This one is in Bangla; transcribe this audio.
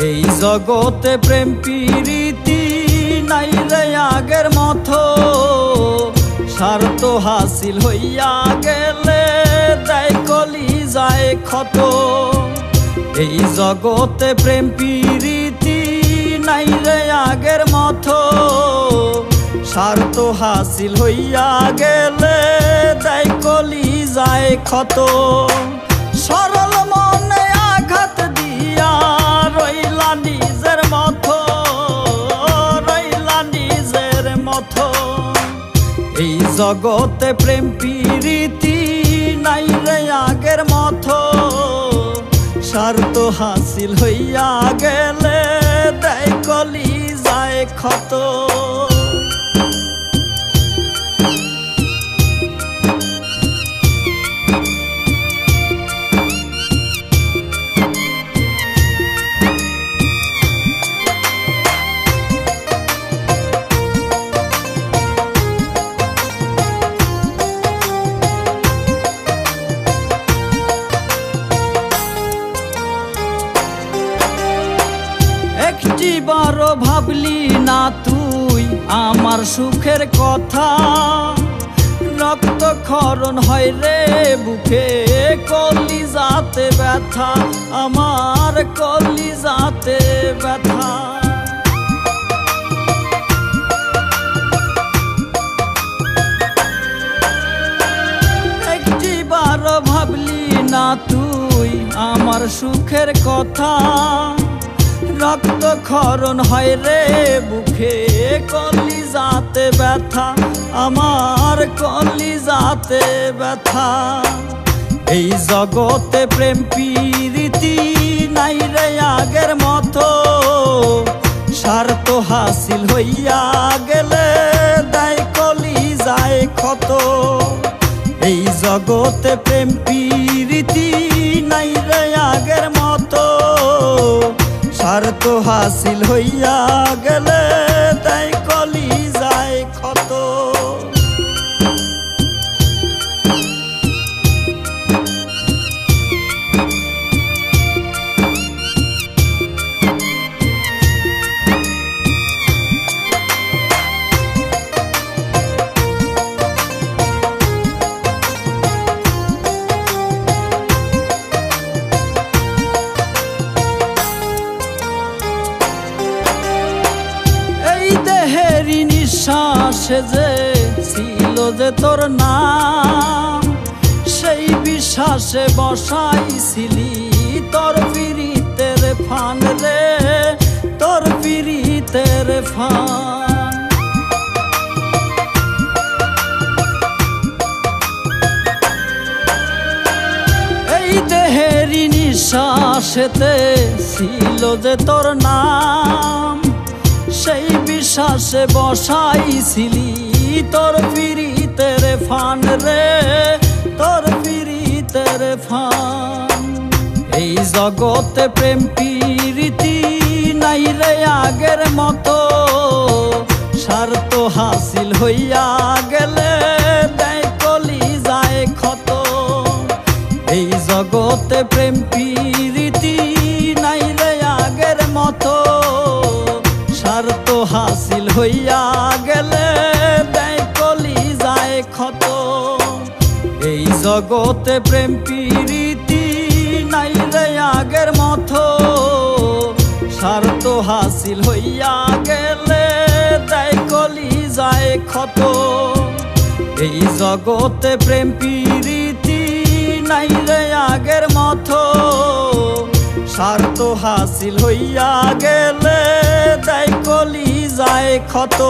জগতে প্রেম প্রীতি নাই রে আগের মতো। স্বার্থ হাসিল হইয়া গেলে দেয় কলি যায় ক্ষত। এই জগতে প্রেম প্রীতি নাই রে আগের মতো। স্বার্থ হাসিল হইয়া গেলে দেয় কলি যায় ক্ষত। সরল জগতে প্রেম প্রীতি নাই রে আগের মতো। স্বার্থ হাসিল হইয়া গেলে তাই কলি যায় ক্ষত। একটি বারো ভাবলি না তুই আমার সুখের কথা। রক্ত খরণ হয় রে বুকে কলি যাতে ব্যথা, আমার কলি যাতে ব্যথা ভাবলি না তুই আমার সুখের কথা। রক্ত খরণ হয় রে বুকে কলি যাতে ব্যথা, আমার কলি যাতে ব্যথা। এই জগতে প্রেম প্রীতি নাই রে আগের মতো, স্বার্থ হাসিল হইয়া গেলে দায় কলি যায় ক্ষত। এই জগতে প্রেম প্রীতি নাই রে আগের মতো স্বার্থ হাসিল হইয়া গেলে তাই কলি নিঃশ্বাসে যে ছিল যে তোর নাম, সেই বিশ্বাসে বসাইছিলি তোর পিরিতের ফান রে, তোর পিরিতের ফান। এই দেহেরই নিঃশ্বাসেতে ছিল যে তোর নাম সেই বিশ্বাসে বসাইছিলি। তোর পিরিতের ফান রে, তোর পিরিতের ফান। এই জগতে প্রেম পীরিতি নাই রে আগের মতো। স্বার্থ হাসিল হইয়া গেলে হাসিল হইয়া গেলে দেয় কলি যায় ক্ষত। এই জগতে প্রেম প্রীতি নাই রে আগের মতো। স্বার্থ হাসিল হইয়া গেলে দেয় কলি যায় ক্ষত। এই জগতে প্রেম প্রীতি নাই রে আগের মতো। স্বার্থ হাসিল হইয়া গেলে দেয় কলি যায় ক্ষত।